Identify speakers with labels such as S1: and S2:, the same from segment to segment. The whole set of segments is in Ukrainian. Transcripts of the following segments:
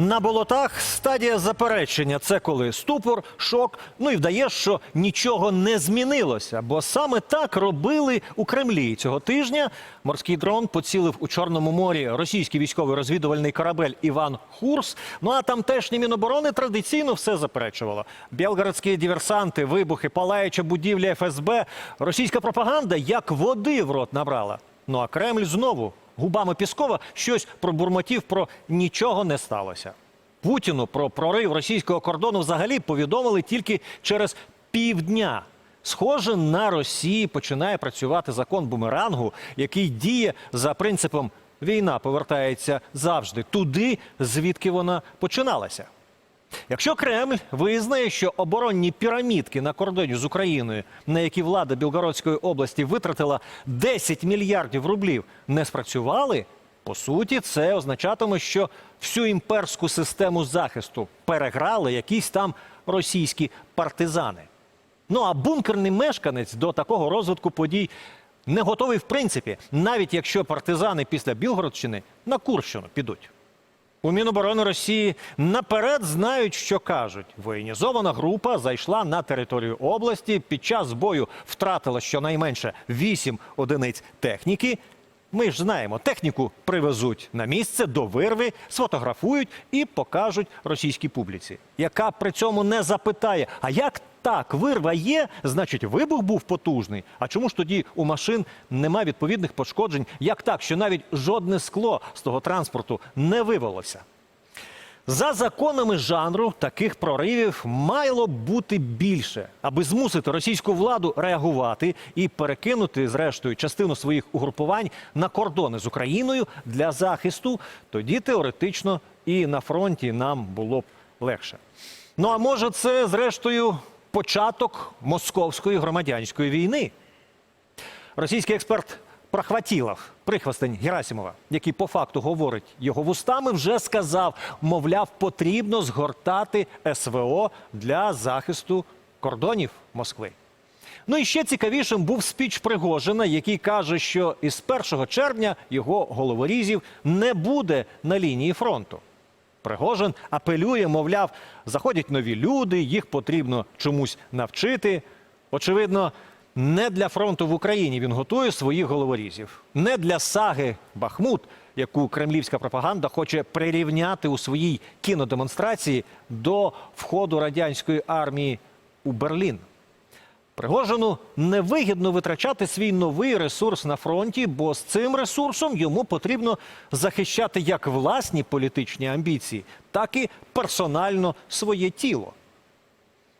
S1: На болотах стадія заперечення це коли ступор, шок. Ну і вдаєш, що нічого не змінилося. Бо саме так робили у Кремлі цього тижня. Морський дрон поцілив у Чорному морі російський військовий розвідувальний корабель Іван Хурс. Ну а тамтешні міноборони традиційно все заперечувало. Білгородські диверсанти, вибухи, палаюча будівля ФСБ. Російська пропаганда як води в рот набрала. Ну а Кремль знову губами Піскова щось про бурмотів про нічого не сталося. Путіну про прорив російського кордону взагалі повідомили тільки через півдня. Схоже, на Росії починає працювати закон бумерангу, який діє за принципом війна повертається завжди туди, звідки вона починалася. Якщо Кремль визнає, що оборонні пірамідки на кордоні з Україною, на які влада Білгородської області витратила 10 мільярдів рублів, не спрацювали, по суті, це означатиме, що всю імперську систему захисту переграли якісь там російські партизани. Ну а бункерний мешканець до такого розвитку подій не готовий в принципі, навіть якщо партизани після Білгородщини на Курщину підуть. У Міноборони Росії наперед знають, що кажуть. Воєнізована група зайшла на територію області. Під час бою втратила щонайменше 8 одиниць техніки. Ми ж знаємо, техніку привезуть на місце до вирви, сфотографують і покажуть російській публіці, яка при цьому не запитає: а як так, вирва є, значить, вибух був потужний. А чому ж тоді у машин нема відповідних пошкоджень? Як так, що навіть жодне скло з того транспорту не вивелося? За законами жанру таких проривів мало бути більше, аби змусити російську владу реагувати і перекинути, зрештою, частину своїх угрупувань на кордони з Україною для захисту. Тоді теоретично і на фронті нам було б легше. Ну а може, це зрештою початок московської громадянської війни? Російський експерт Прохватілов, прихвостень Герасимова, який по факту говорить його вустами, вже сказав, мовляв, потрібно згортати СВО для захисту кордонів Москви. Ну і ще цікавішим був спіч Пригожина, який каже, що із 1 червня його головорізів не буде на лінії фронту. Пригожин апелює, мовляв, заходять нові люди, їх потрібно чомусь навчити. Очевидно, не для фронту в Україні він готує своїх головорізів, не для саги Бахмут, яку кремлівська пропаганда хоче прирівняти у своїй кінодемонстрації до входу радянської армії у Берлін. Пригожину невигідно витрачати свій новий ресурс на фронті, бо з цим ресурсом йому потрібно захищати як власні політичні амбіції, так і персонально своє тіло.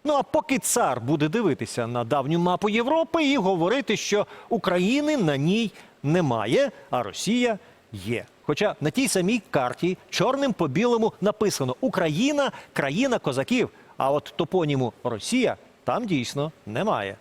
S1: Ну а поки цар буде дивитися на давню мапу Європи і говорити, що України на ній немає, а Росія є. Хоча на тій самій карті чорним по білому написано Україна країна козаків. А от топоніму Росія там дійсно немає.